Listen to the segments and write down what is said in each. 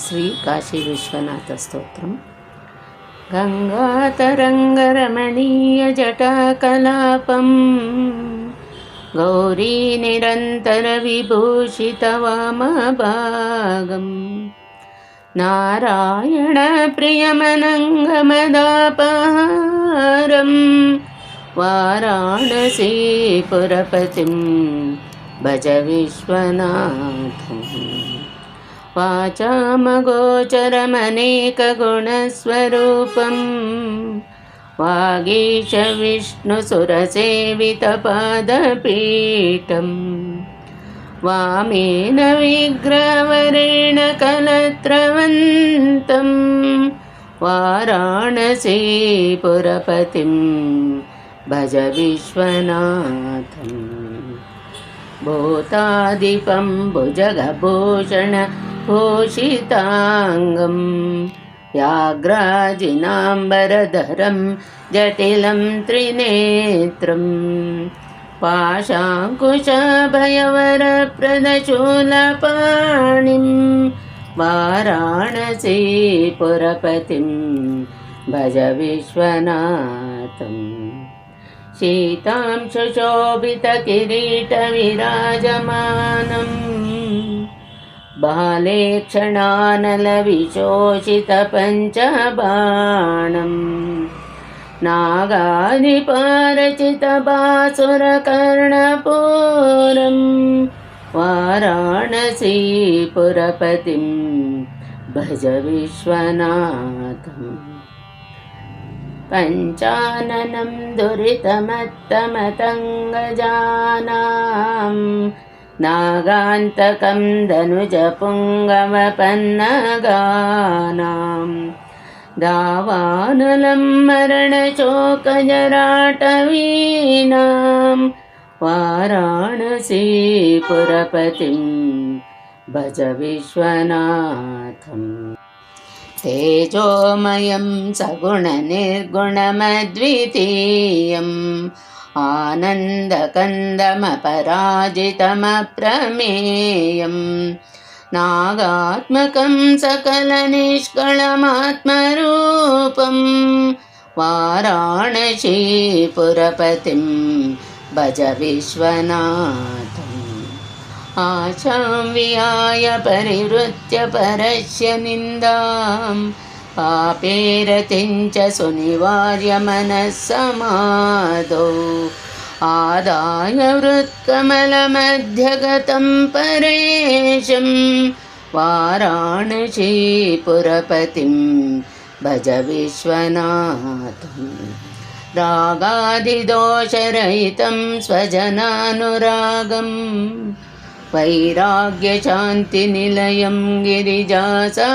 श्रीकाशीविश्वनाथस्तोत्रम् गङ्गातरङ्गरमणीयजटाकलापं गौरीनिरन्तरविभूषितवामभागम् नारायणप्रियमनङ्गमदापहारं वाराणसीपुरपतिं भज विश्वनाथम् वाचामगोचरमनेकगुणस्वरूपं वागीशविष्णुसुरसेवितपादपीठं वामेन विग्रहवरेण कलत्रवन्तं वाराणसीपुरपतिं भज विश्वनाथम् भूतादिपं भुजगभूषण भूषिताङ्गं व्याघ्राजिनाम्बरधरं जटिलं त्रिनेत्रं पाशाङ्कुशभयवरप्रदशूलपाणिं वाराणसीपुरपतिं भज विश्वनाथम्। शीतां सुशोभितकिरीटविराजमानम् बालेक्षणानलविशोषितपञ्चबाणम् नागाधिपारचितबासुरकर्णपूरं वाराणसीपुरपतिं भज विश्वनाथम् पञ्चाननं दुरितमत्तमतङ्गजानाम् नागान्तकं धनुजपुङ्गमपन्नगानां दावानलं मरणचोकजराटवीनां वाराणसीपुरपतिं भज विश्वनाथम् तेजोमयं सगुणनिर्गुणमद्वितीयम् आनन्दकन्दमपराजितमप्रमेयं नागात्मकं सकलनिष्कळमात्मरूपं वाराणसीपुरपतिं भज विश्वनाथम् आशां विहाय परिवृत्य परस्य निन्दां। पापेरतिं च सुनिवार्यमनः समादौ आदाय वृत्कमलमध्यगतं परेशं। वाराणसीपुरपतिं भज विश्वनाथम्। रागादिदोषरहितं स्वजनानुरागम् वैराग्यशान्तिनिलयं गिरिजासहायम्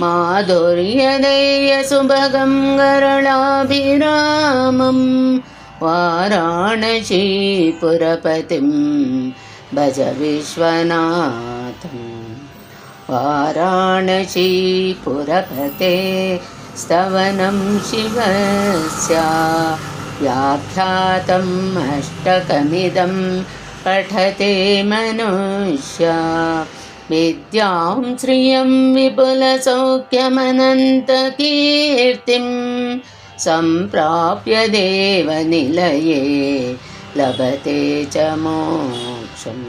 माधुर्यधैर्यसुभगं गरलाभिरामं वाराणसीपुरपतिं भज विश्वनाथम् वाराणसीपुरपते स्तवनं शिवस्य। व्याख्यातम् अष्टकमिदं पठते मनुष्या। विद्यां श्रियं विपुलसौख्यमनन्तकीर्तिं सम्प्राप्य देवनिलये लभते च मोक्षम्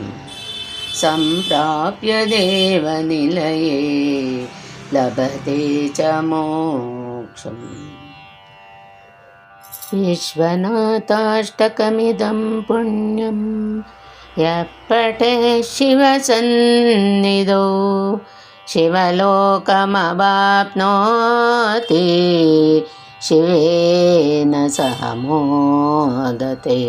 सम्प्राप्य देवनिलये लभते च मोक्षम्। विश्वनाथाष्टकमिदं पुण्यं ఎప్పటే శివ సన్నిధో. శివలోకమవాప్నోతి. శివేన సహ మోదతే